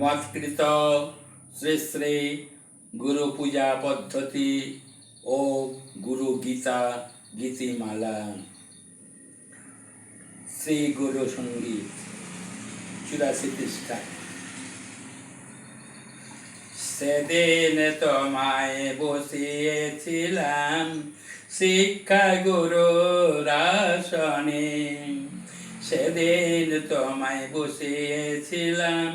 মৎকৃত শ্রী শ্রী গুরু পূজা পদ্ধতি ও গুরু গীতা গীতিমালা। শ্রী গুরু সংগীত চুরাশি পৃষ্ঠা। সেদিন তোমায় বসিয়েছিলাম শিক্ষা গুরু রাসনে সেদিন তোমায় বসিয়েছিলাম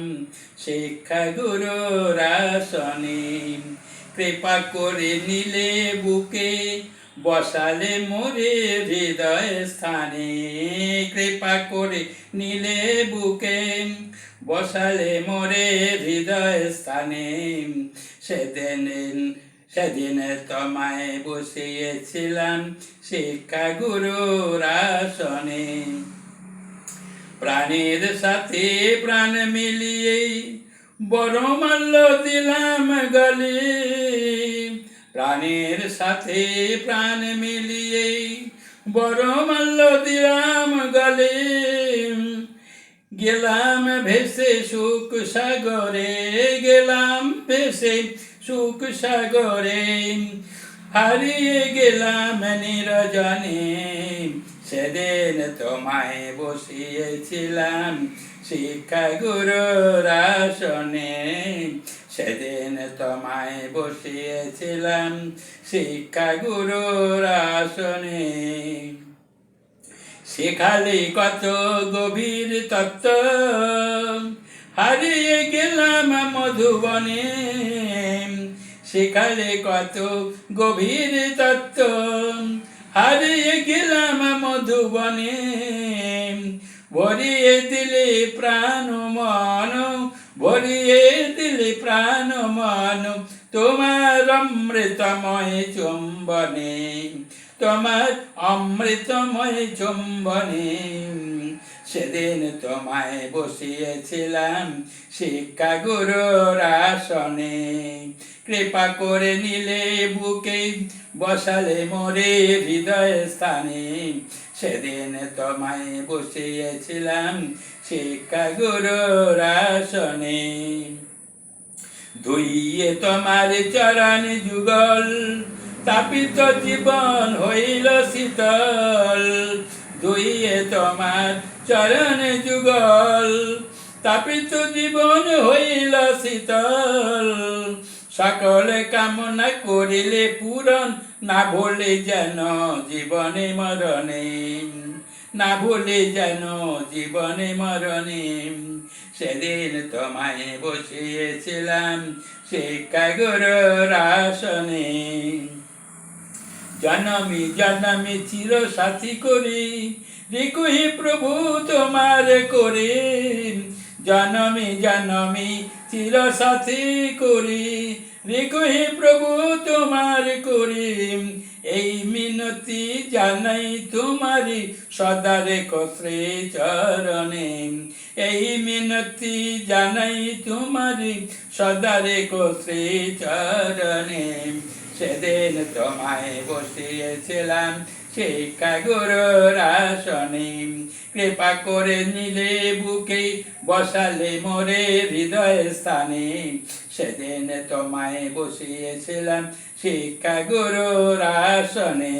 শিক্ষা গুরু রাসনে। কৃপা করে নিলে বুকে, বসালে মোরে হৃদয় স্থানে। কৃপা করে নিলে বুকে, বসালে মোরে হৃদয় স্থানে। সেদিন সেদিন তোমায় বসিয়েছিলাম শিক্ষা গুরুর আসনে প্রাণের সাথে প্রাণ মিলিয়ে বড় মাল্য দিলাম গলে। প্রাণের সাথে প্রাণ মিলিয়ে বড় মাল্য দিলাম গলে। গেলাম ভেসে সুখ সাগরে, গেলাম ভেসে সুখ সাগরে। হারিয়ে গেলাম নিরজনে। সেদিন তোমায় বসিয়েছিলাম শিক্ষা গুরুর আসনে। সেদিন তোমায় বসিয়েছিলাম শিক্ষা গুরুর আসনে। শেখালে কত গভীর তত্ত্ব, হারিয়ে গেলাম মধুবনে। শেখালে কত গভীর তত্ত্ব হারিয়ে গেলাম মধুবনে। ভরিয়ে দিলে প্রাণ মন, ভরিয়ে দিলে প্রাণ মন। তোমার অমৃতময় চুম্বনে, তোমার অমৃতময় চুম্বনে। সেদিন তোমায় বসিয়েছিলাম শিক্ষা গুরুর আসনে। কৃপা করে নিলে বুকে, বসালে মোরে হৃদয় স্থানে। সেদিন তোমায় বসিয়েছিলাম শিক্ষা গুরুর আসনে। ধুইয়ে তোমার চরণ যুগল, তাপিত জীবন হইল শীতল। ধুইয়ে তোমার চরণ যুগল, তাপিত জীবন হইল শীতল। সকলে কামনা করিলে পূরণ, না ভুলে যেন জীবনে মরণে। না ভুলে যেন জীবনে মরণে। সেদিন তোমায় বসিয়েছিলাম শিক্ষা গুরুর আসনে। জনমি জনমি চির সাথী করি রিকুহি প্রভু তোমার করে জনমি জনমি চির সাথী করি রিকুহি প্রভু তোমার করি এই মিনতি জানাই তোমারি সদারে কত্রে চরণে। এই মিনতি জানাই তোমারি সদারে কত্রে চরণে। সেদিন তোমায় বসিয়েছিলাম শিক্ষা গুরুর আসনে। কৃপা করে নিলে বুকে বসালে মোরে হৃদয় স্থানে সেদিন তোমায় বসিয়েছিলাম শিক্ষা গুরুর আসনে।